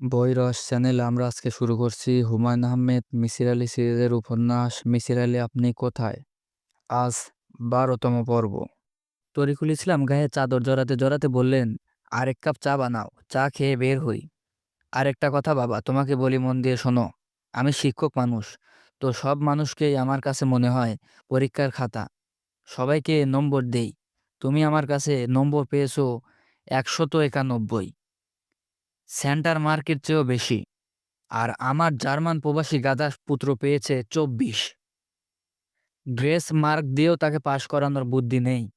বই রস চ্যানেল আমরা আজকে শুরু করছি হুমায়ুন আহমেদ, মিসির আলী সিরিজের উপন্যাস, মিসির আলী, আপনি কোথায়? আজ বারোতম পর্ব। তরিকুল ইসলাম গায়ে চাদর জড়াতে জড়াতে বললেন, আরেক কাপ চা বানাও, চা খেয়ে বের হই। আরেকটা কথা বাবা, তোমাকে বলি মন দিয়ে শোনো, আমি শিক্ষক মানুষ, তো সব মানুষকেই আমার কাছে মনে হয় পরীক্ষার খাতা। সবাইকে নম্বর দেই। তুমি আমার কাছে নম্বর পেয়েছ একশত একানব্বই। সেন্টার মার্কের চেয়েও বেশি। আর আমার জার্মান প্রবাসী গাদা পুত্র পেয়েছে চব্বিশ। গ্রেস মার্ক দিয়েও তাকে পাশ করানোর বুদ্ধি নেই।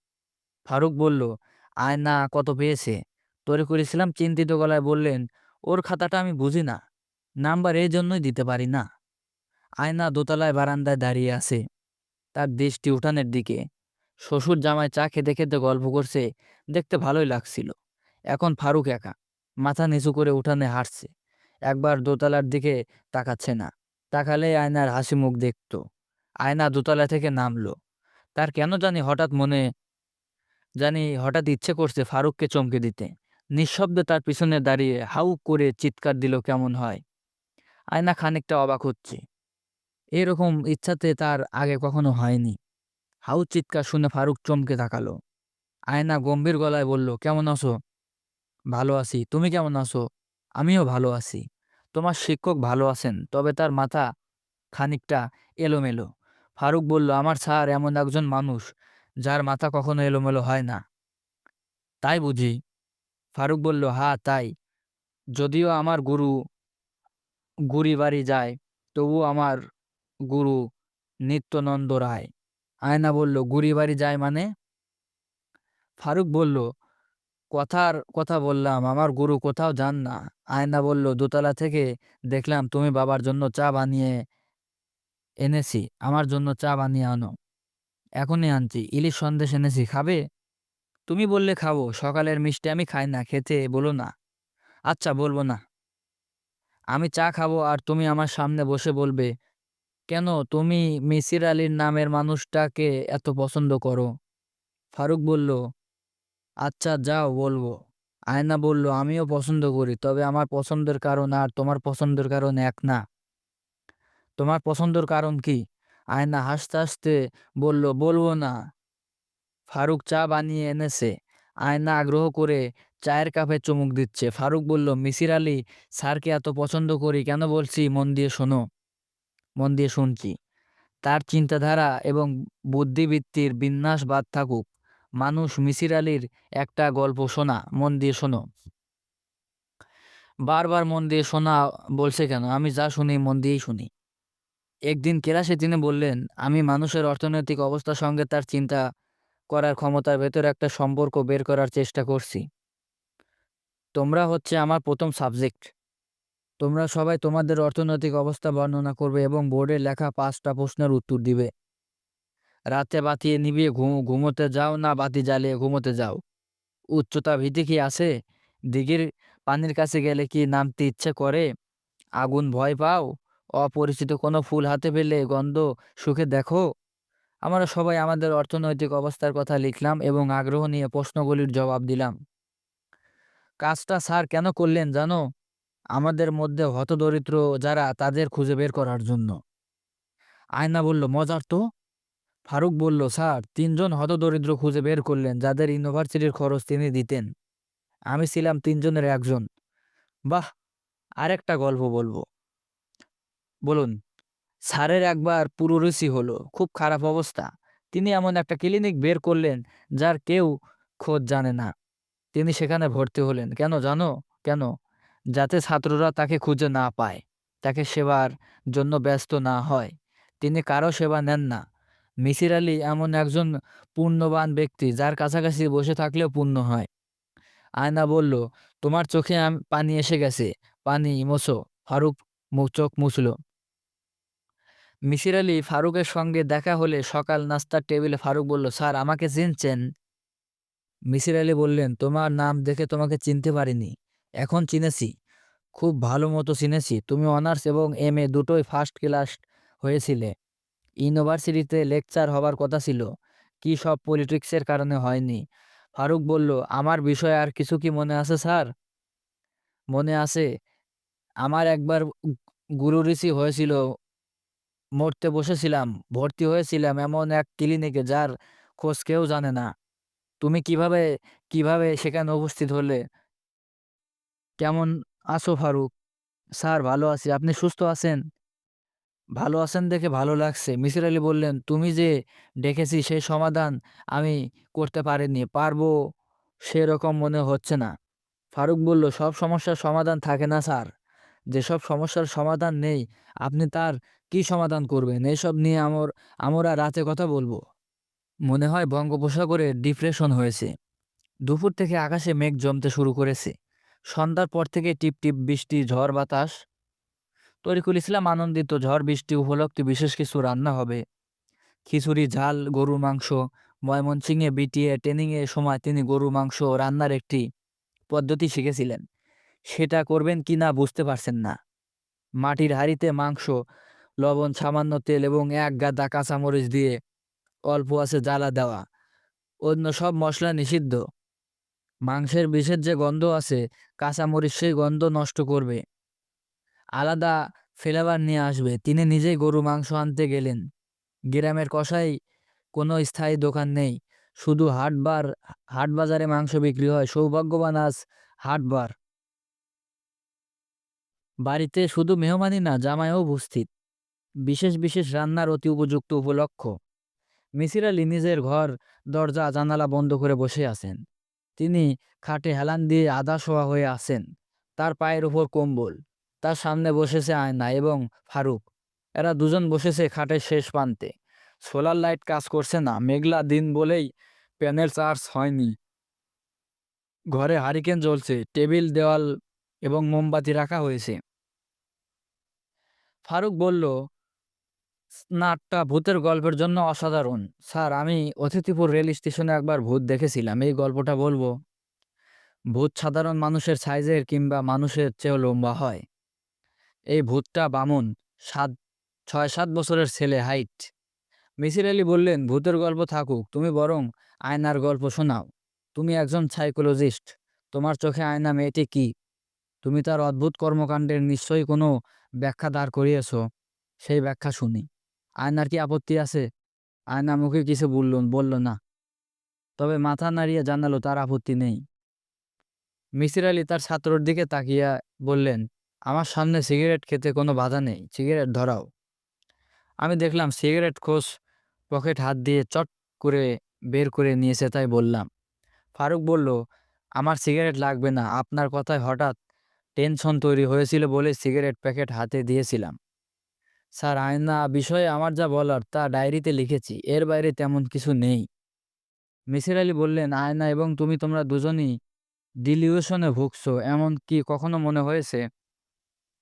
ফারুক বলল, আয় না, কত পেয়েছে? তরিকুল করেছিলাম, চিন্তিত গলায় বললেন, ওর খাতাটা আমি বুঝি না। নাম্বার এই জন্যই দিতে পারি না। আয়না দোতলায় বারান্দায় দাঁড়িয়ে আছে। তার দৃষ্টি উঠানের দিকে। শ্বশুর জামাই চা খেতে খেতে গল্প করছে, দেখতে ভালোই লাগছিল। এখন ফারুক একা। মাথা নিচু করে উঠানে হাঁটছে। একবার দোতলার দিকে তাকাচ্ছে না। তাকালে আয়নার হাসি মুখ দেখতো। আয়না দোতলা থেকে নামলো। তার কেন জানি হঠাৎ মনে, জানি হঠাৎ ইচ্ছে করছে ফারুককে চমকে দিতে। নিঃশব্দে তার পিছনে দাঁড়িয়ে হাউ করে চিৎকার দিল, কেমন হয়? আয়না খানিকটা অবাক হচ্ছে। এরকম ইচ্ছাতে তার আগে কখনো হয়নি। হাউ চিৎকার শুনে ফারুক চমকে তাকালো। আয়না গম্ভীর গলায় বলল, কেমন আছো? ভালো আছি। তুমি কেমন আছো? আমিও ভালো আছি। তোমার শিক্ষক ভালো আছেন, তবে তার মাথা খানিকটা এলোমেলো। ফারুক বলল, আমার স্যার এমন একজন মানুষ, যার মাথা কখনো এলোমেলো হয় না। তাই বুঝি? ফারুক বলল হ্যাঁ তাই। যদিও আমার গুরু গুড়ি বাড়ি যায় তবু আমার গুরু নিত্যনন্দ রায়। আয়না বলল গুড়ি বাড়ি যায় মানে? ফারুক বলল কথার কথা বললাম, আমার গুরু কোথাও যান না। আয়না বলল, দোতলা থেকে দেখলাম তুমি বাবার জন্য চা বানিয়ে এনেছি, আমার জন্য চা বানিয়ে আনো। এখনই আনছি, ইলিশ সন্দেশ এনেছি, খাবে? তুমি বললে খাব, সকালের মিষ্টি আমি খাই না, খেতে বলো না। আচ্ছা বলব না। আমি চা খাব আর তুমি আমার সামনে বসে বলবে, কেন তুমি মিসির আলীর নামের মানুষটাকে এত পছন্দ করো? ফারুক বলল আচ্ছা যাও বলব। আয়না বলল, আমিও পছন্দ করি, তবে আমার পছন্দের কারণ আর তোমার পছন্দের কারণ এক না। তোমার পছন্দের কারণ কি? আয়না হাসতে হাসতে বলল, বলব না। ফারুক চা বানিয়ে এনেছে। আয়না আগ্রহ করে চায়ের কাপে চুমুক দিচ্ছে। ফারুক বলল, মিসির আলী, স্যারকে এত পছন্দ করি, কেন বলছি, মন দিয়ে শোনো, মন দিয়ে শুনছি। তার চিন্তাধারা এবং বুদ্ধিবৃত্তির বিন্যাস বাদ থাকুক। মানুষ মিসির আলীর একটা গল্প শোনা, মন দিয়ে শোনো। বারবার মন দিয়ে শোনা বলছে কেন? আমি যা শুনি মন দিয়েই শুনি। একদিন ক্লাসে তিনি বললেন, আমি মানুষের অর্থনৈতিক অবস্থার সঙ্গে তার চিন্তা করার ক্ষমতার ভেতরে একটা সম্পর্ক বের করার চেষ্টা করছি। তোমরা হচ্ছে আমার প্রথম সাবজেক্ট। তোমরা সবাই তোমাদের অর্থনৈতিক অবস্থা বর্ণনা করবে এবং বোর্ডে লেখা পাঁচটা প্রশ্নের উত্তর দিবে। রাতে বাতি নিভিয়ে ঘুম, ঘুমোতে যাও না বাতি জ্বালিয়ে ঘুমোতে যাও। উচ্চতা ভীতি কি আছে? দিঘির পানির কাছে গেলে কি নামতে ইচ্ছে করে? আগুন ভয় পাও? অপরিচিত কোনো ফুল হাতে পেলে গন্ধ সুখে দেখো? আমরা সবাই আমাদের অর্থনৈতিক অবস্থার কথা লিখলাম এবং আগ্রহ নিয়ে প্রশ্নগুলির জবাব দিলাম। কাজটা স্যার কেন করলেন জানো? আমাদের মধ্যে হতদরিদ্র যারা তাদের খুঁজে বের করার জন্য। আয়না বলল, মজার তো। ফারুক বলল, স্যার, তিনজন হতদরিদ্র খুঁজে বের করলেন, যাদের ইউনিভার্সিটির খরচ তিনি দিতেন। আমি ছিলাম তিনজনের একজন। বাহ, আরেকটা গল্প বলব। বলুন। স্যারের একবার পুরুরুচি হলো, খুব খারাপ অবস্থা। তিনি এমন একটা ক্লিনিক বের করলেন, যার কেউ খোঁজ জানে না। তিনি সেখানে ভর্তি হলেন। কেন, জানো? কেন? যাতে ছাত্ররা তাকে খুঁজে না পায়, তাকে সেবার জন্য ব্যস্ত না হয়। তিনি কারও সেবা নেন না। মিসির আলী এমন একজন পুণ্যবান ব্যক্তি, যার কাছাকাছি বসে থাকলেও পুণ্য হয়। আয়না বলল, তোমার চোখে পানি এসে গেছে। পানি, মোছো। ফারুক চোখ মুছল। মিসির আলী ফারুকের সঙ্গে দেখা হলে সকাল নাস্তার টেবিলে ফারুক বলল, স্যার, আমাকে চিনছেন? মিসির আলী বললেন, তোমার নাম দেখে তোমাকে চিনতে পারিনি। এখন চিনেছি। খুব ভালো মতো চিনেছি। তুমি অনার্স এবং এম এ দুটোই ফার্স্ট ক্লাস হয়েছিলে। ইউনিভার্সিটিতে লেকচার হবার কথা ছিল কি সব পলিটিক্সের কারণে হয়নি ফারুক বলল আমার বিষয়ে আর কিছু কি মনে আছে স্যার মনে আছে আমার একবার উ গুরুরিসি হয়েছিল। মরতে বসেছিলাম, ভর্তি হয়েছিলাম এমন এক ক্লিনিকে যার খোঁজ কেউ জানে না। তুমি কীভাবে কীভাবে সেখানে উপস্থিত হলে? কেমন আছো ফারুক? স্যার ভালো আছি। আপনি সুস্থ আছেন? ভালো আছেন দেখে ভালো লাগছে। মিসির আলি বললেন, তুমি যে ডেকেছি সেই সমাধান আমি করতে পারিনি। পারব সেরকম মনে হচ্ছে না। ফারুক বলল, সব সমস্যার সমাধান থাকে না স্যার। যেসব সমস্যার সমাধান নেই আপনি তার কি সমাধান করবেন? এসব নিয়ে আমর আমরা রাতে কথা বলব। মনে হয় বঙ্গোপসাগরে ডিপ্রেশন হয়েছে। দুপুর থেকে আকাশে মেঘ জমতে শুরু করেছে। সন্ধ্যার পর থেকে টিপটিপ বৃষ্টি, ঝড় বাতাস। তরিকুল ইসলাম আনন্দিত ঝড় বৃষ্টি উপলক্ষে বিশেষ কিছু রান্না হবে। খিচুড়ি, ঝাল, গরুর মাংস। ময়মনসিংহে বিটিএ ট্রেনিংয়ের সময় তিনি গরুর মাংস রান্নার একটি পদ্ধতি শিখেছিলেন। সেটা করবেন কি না বুঝতে পারছেন না। মাটির হাঁড়িতে মাংস, লবণ, সামান্য তেল এবং এক গাদা কাঁচামরিচ দিয়ে অল্প আছে জ্বালা দেওয়া। অন্য সব মশলা নিষিদ্ধ। মাংসের বিষের যে গন্ধ আছে কাঁচামরিচ সেই গন্ধ নষ্ট করবে। আলাদা ফ্লেভার নিয়ে আসবে। তিনি নিজেই গরু মাংস আনতে গেলেন। গ্রামের কষাই কোনো স্থায়ী দোকান নেই। শুধু হাটবার হাটবাজারে মাংস বিক্রি হয়। সৌভাগ্যবান আজ হাটবার। বাড়িতে শুধু মেহমানই না, জামাইও উপস্থিত। বিশেষ বিশেষ রান্নার অতি উপযুক্ত উপলক্ষ। মিসির আলি নিজের ঘর, দরজা, জানালা বন্ধ করে বসে আছেন। তিনি খাটে হেলান দিয়ে আধা শোয়া হয়ে আছেন। তার পায়ের উপর কম্বল। তার সামনে বসেছে আয়না এবং ফারুক। এরা দুজন বসেছে খাটের শেষ প্রান্তে। সোলার লাইট কাজ করছে না। মেঘলা দিন বলেই প্যানেল চার্জ হয়নি। ঘরে হারিকেন জ্বলছে। টেবিল, দেওয়াল এবং মোমবাতি রাখা হয়েছে। ফারুক বলল, নাটটা ভূতের গল্পের জন্য অসাধারণ। স্যার আমি অতিথিপুর রেল স্টেশনে একবার ভূত দেখেছিলাম। এই গল্পটা বলব? ভূত সাধারণ মানুষের সাইজের কিংবা মানুষের চেয়েও লম্বা হয়। এই ভূতটা বামন সাত ছয় সাত বছরের ছেলে হাইট। মিসির আলি বললেন, ভূতের গল্প থাকুক, তুমি বরং আয়নার গল্প শোনাও। তুমি একজন সাইকোলজিস্ট। তোমার চোখে আয়না মেয়েটি কি? তুমি তার অদ্ভুত কর্মকাণ্ডের নিশ্চয়ই কোনো ব্যাখ্যা দাঁড় করিয়েছ। সেই ব্যাখ্যা শুনি। আয়নার কি আপত্তি আছে? আয়না মুখে কিছু বলল বলল না। তবে মাথা নাড়িয়ে জানালো তার আপত্তি নেই। মিসির আলি তার ছাত্রর দিকে তাকিয়ে বললেন, আমার সামনে সিগারেট খেতে কোনো বাধা নেই। সিগারেট ধরাও। আমি দেখলাম সিগারেট খোঁজ পকেট হাত দিয়ে চট করে বের করে নিয়েছে তাই বললাম। ফারুক বলল, আমার সিগারেট লাগবে না। আপনার কথায় হঠাৎ টেনশন তৈরি হয়েছিল বলে সিগারেট প্যাকেট হাতে দিয়েছিলাম। স্যার আয়না বিষয়ে আমার যা বলার তা ডায়েরিতে লিখেছি। এর বাইরে তেমন কিছু নেই। মিসির আলি বললেন, আয়না এবং তুমি তোমরা দুজনই ডিলিউশনে ভুগছো এমন কি কখনো মনে হয়েছে?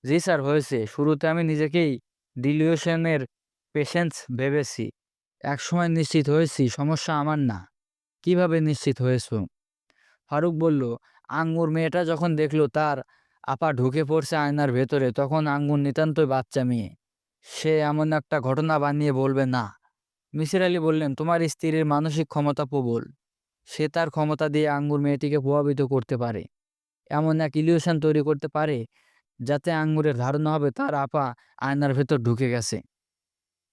জি স্যার হয়েছে। শুরুতে আমি নিজেকেই ডিলিউশনের পেশেন্স ভেবেছি। একসময় নিশ্চিত হয়েছি সমস্যা আমার না। কীভাবে নিশ্চিত হয়েছো? ফারুক বলল, আঙ্গুর মেয়েটা যখন দেখল তার আপা ঢুকে পড়ছে আয়নার ভেতরে তখন আঙ্গুর নিতান্তই বাচ্চা মেয়ে। সে এমন একটা ঘটনা বানিয়ে বলবে না। মিসির আলি বললেন, তোমার স্ত্রীর মানসিক ক্ষমতা প্রবল। সে তার ক্ষমতা দিয়ে আঙ্গুর মেয়েটিকে প্রভাবিত করতে পারে। এমন এক ইলিউশন তৈরি করতে পারে যাতে আঙ্গুরের ধারণা হবে তার আপা আয়নার ভেতর ঢুকে গেছে।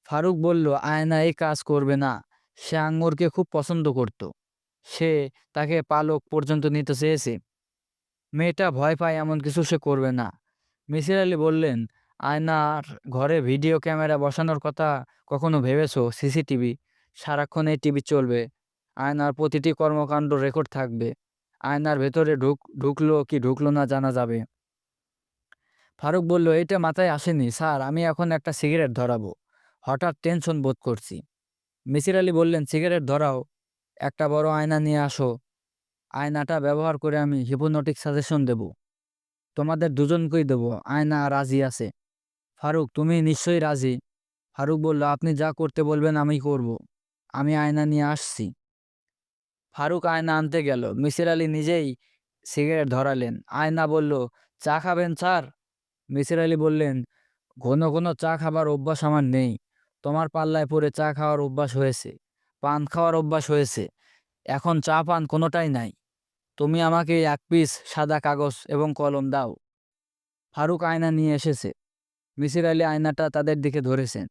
ফারুক বলল, আয়না এই কাজ করবে না। সে আঙ্গুরকে খুব পছন্দ করত। সে তাকে পালক পর্যন্ত নিতে চেয়েছে। মেয়েটা ভয় পায় এমন কিছু সে করবে না। মিসির আলি বললেন, আয়নার ঘরে ভিডিও ক্যামেরা বসানোর কথা কখনো ভেবেছো? সিসিটিভি। সারাক্ষণ এই টিভি চলবে। আয়নার প্রতিটি কর্মকাণ্ড রেকর্ড থাকবে। আয়নার ভেতরে ঢুক ঢুকলো কি ঢুকলো না জানা যাবে। ফারুক বলল, এটা মাথায় আসেনি। স্যার আমি এখন একটা সিগারেট ধরাবো। হঠাৎ টেনশন বোধ করছি। মিসির আলি বললেন, সিগারেট ধরাও। একটা বড় আয়না নিয়ে আসো। আয়নাটা ব্যবহার করে আমি হিপনোটিক সাজেশন দেব। তোমাদের দুজনকেই দেব। আয়না রাজি আছে। ফারুক, তুমি নিশ্চয়ই রাজি? ফারুক বলল, আপনি যা করতে বলবেন আমি করব। আমি আয়না নিয়ে আসছি। ফারুক আয়না আনতে গেল। মিসির আলি নিজেই সিগারেট ধরালেন। আয়না বলল, চা খাবেন স্যার? মিসির আলি বললেন, ঘন ঘন চা খাবার অভ্যাস আমার নেই। তোমার পাল্লায় পড়ে চা খাওয়ার অভ্যাস হয়েছে। পান খাওয়ার অভ্যাস হয়েছে। এখন চা পান কোনোটাই নাই। তুমি আমাকে এক পিস সাদা কাগজ এবং কলম দাও। ফারুক আয়না নিয়ে এসেছে মিসির আলি আয়নাটা তাদের দিকে ধরেছেন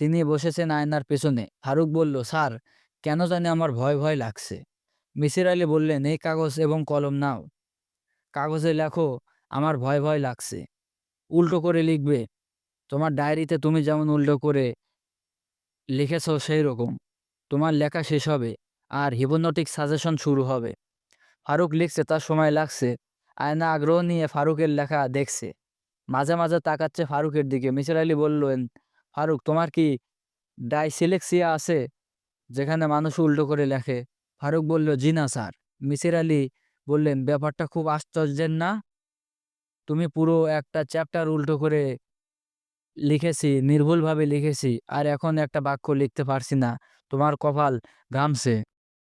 তিনি বসেছেন আয়নার পেছনে ফারুক বলল স্যার কেন জানি আমার ভয় ভয় লাগছে মিসির আলি বললেন এই কাগজ এবং কলম নাও কাগজে লেখো আমার ভয় ভয় লাগছে উল্টো করে লিখবে। তোমার ডায়েরিতে তুমি যেমন উল্টো করে লিখেছ সেই রকম তোমার লেখা শেষ হবে আর হিপোনটিক সাজেশন শুরু হবে। ফারুক লিখছে, তার সময় লাগছে। আয়না আগ্রহ নিয়ে ফারুকের লেখা দেখছে। মাঝে মাঝে তাকাচ্ছে ফারুকের দিকে। মিসির আলি বললেন, ফারুক, তোমার কি ডাইসিলেক্সিয়া আছে? যেখানে মানুষ উল্টো করে লেখে। ফারুক বলল, জি না স্যার। মিসির আলি বললেন, ব্যাপারটা খুব আশ্চর্যের না? তুমি পুরো একটা চ্যাপ্টার উল্টো করে লিখেছি, নির্ভুলভাবে লিখেছি, আর এখন একটা বাক্য লিখতে পারছি না। তোমার কপাল ঘামছে।